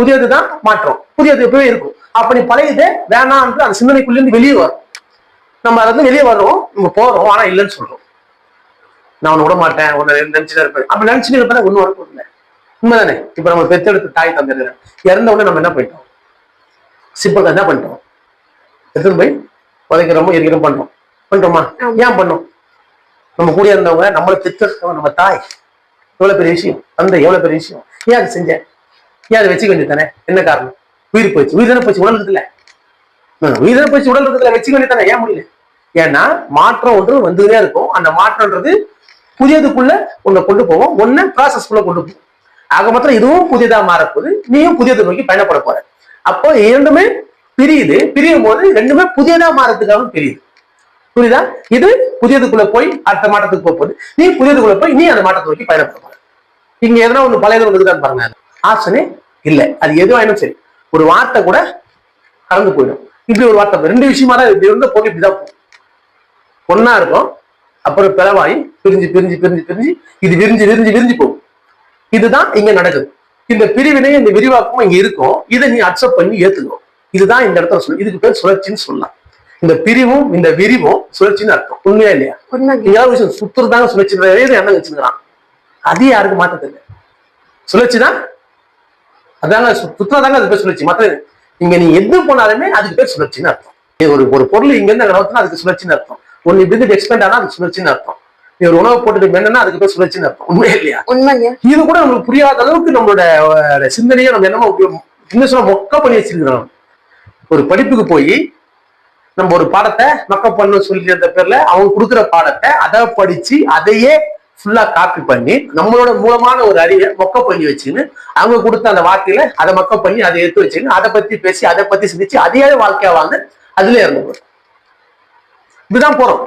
புதியது தான் மாற்றம். புதியது எப்பவே இருக்கும். அப்படி பழையது வேணாம்னு அந்த சிந்தனைக்குள்ள இருந்து வெளியே வரும். நம்ம அதுல இருந்து வெளியே வர்றோம். நம்ம போறோம். ஆனா இல்லைன்னு சொல்றோம். நான் உன்னை விட மாட்டேன். உன்னை நினைச்சுட்டு இருப்பேன். அப்படி நினைச்சுட்டு இருப்பேன் ஒன்னும் வரப்போ இல்லை உண்மைதானே? இப்ப நம்ம பெத்தெடுத்து தாய் தந்திருக்கிறேன் இறந்த உடனே நம்ம என்ன பண்ணிட்டோம்? சிப்பத்தை என்ன பண்ணிட்டோம்? எடுத்துன்னு போய் உதைக்கிறோமோ எரிக்கிறோம் பண்றோம் பண்றோமா ஏன் பண்ணோம்? நம்ம கூட இருந்தவங்க நம்மளை பெற்றெடுத்தவங்க நம்ம தாய். எவ்வளவு பெரிய விஷயம்? அந்த எவ்வளவு பெரிய விஷயம்? ஏன் அதை செஞ்சேன்? ஏன் அதை வச்சுக்க வேண்டியது தானே என்ன காரணம்? உயிர் போச்சு. உயிர் தானே போச்சு உடல் இருக்குல்ல? உயிர் தானே போச்சு உடல் இருக்குல்ல வச்சுக்க வேண்டியது தானே ஏன் முடியல? ஏன்னா மாற்றம் ஒன்று வந்துகிட்டே இருக்கும். அந்த மாற்றம்ன்றது புதியதுக்குள்ள உன்னை கொண்டு போவோம் ஒன்னு ப்ராசஸ்க்குள்ள கொண்டு போவோம் ஆக மாத்திரம் இதுவும் புதியதா மாறப்போகுது. நீயும் புதியதை நோக்கி பயணப்பட போற. அப்போ இரண்டுமே பிரியுது. பிரியும் போது ரெண்டுமே புதியதா மாறதுக்காக பிரியுது. புரியுதா? இது புதியதுக்குள்ள போய் அடுத்த மாற்றத்துக்கு போக போகுது. நீ புதியதுக்குள்ள போய் நீ அந்த மாற்றத்தை நோக்கி பயணப்பட போற. இங்க எதனா ஒண்ணு பழையது ஒண்ணு இருக்குதான்னு பாருங்க ஆப்ஷனே இல்ல. அது எதுவாயினும் சரி. ஒரு வார்த்தை கூட கலந்து போயிடும். இப்படி ஒரு வார்த்தை ரெண்டு விஷயமா தான் இப்படி இருந்த போட்டு இப்படிதான் போகும். ஒன்னா இருக்கும் அப்புறம் பிளவாயி பிரிஞ்சு பிரிஞ்சு பிரிஞ்சு பிரிஞ்சு இது விரிஞ்சு விரிஞ்சு விரிஞ்சு போகும். இதுதான் இங்க நடக்குது. இந்த பிரிவினை இந்த விரிவாக்கமும் இங்க இருக்கும். இதை நீ அக்செப்ட் பண்ணி ஏத்துக்கணும் இதுதான் இந்த இடத்துல சொல்லு இதுக்கு பேர் சுழற்சின்னு சொல்லலாம். இந்த பிரிவும் இந்த விரிவும் சுழற்சின்னு அர்த்தம். உண்மையா இல்லையா? ஏதாவது விஷயம் சுத்துறதாங்க சுழற்சி என்ன வச்சுக்கிறான் அது யாருக்கு மாத்த தெரியல. சுழற்சிதான் அதாங்க சு- சுத்துறதாங்க அது பேர் சுழற்சி. மற்ற இங்க நீ எது போனாலுமே அதுக்கு பேர் சுழற்சின்னு அர்த்தம். ஒரு ஒரு பொருள் இங்க இருந்து நகர்த்தினா அதுக்கு சுழற்சின்னு அர்த்தம். ஒன்னு இப்படி எக்ஸ்பெண்ட் ஆனா அதுக்கு சுழற்சின்னு அர்த்தம். நீ ஒரு உணவு போட்டுட்டு மென்னா அதுக்கு பேர் சுழற்சின்னு அர்த்தம். உண்மையா இல்லையா? உண்மைங்க. இது கூட நம்மளுக்கு புரியாத அளவுக்கு நம்மளோட சிந்தனையை நம்ம என்னமோ இன்னும் சொல்ல மொக்க பண்ணி வச்சிருக்கிறோம். ஒரு படிப்புக்கு போய் நம்ம ஒரு பாடத்தை மக்கப் பண்ண சொல்லி அந்த பேர்ல அவங்க கொடுக்குற பாடத்தை அதை படிச்சு அதையே ஃபுல்லா காப்பி பண்ணி நம்மளோட மூலமான ஒரு அறிவை மொக்க பண்ணி வச்சுன்னு அவங்க கொடுத்த அந்த வார்த்தையில அதை மொக்க பண்ணி அதை எடுத்து வச்சுன்னு அதை பத்தி பேசி அதை பத்தி சிந்திச்சு அதே வாழ்க்கையா வாழ்ந்து அதுல இறந்து இதுதான் போறோம்.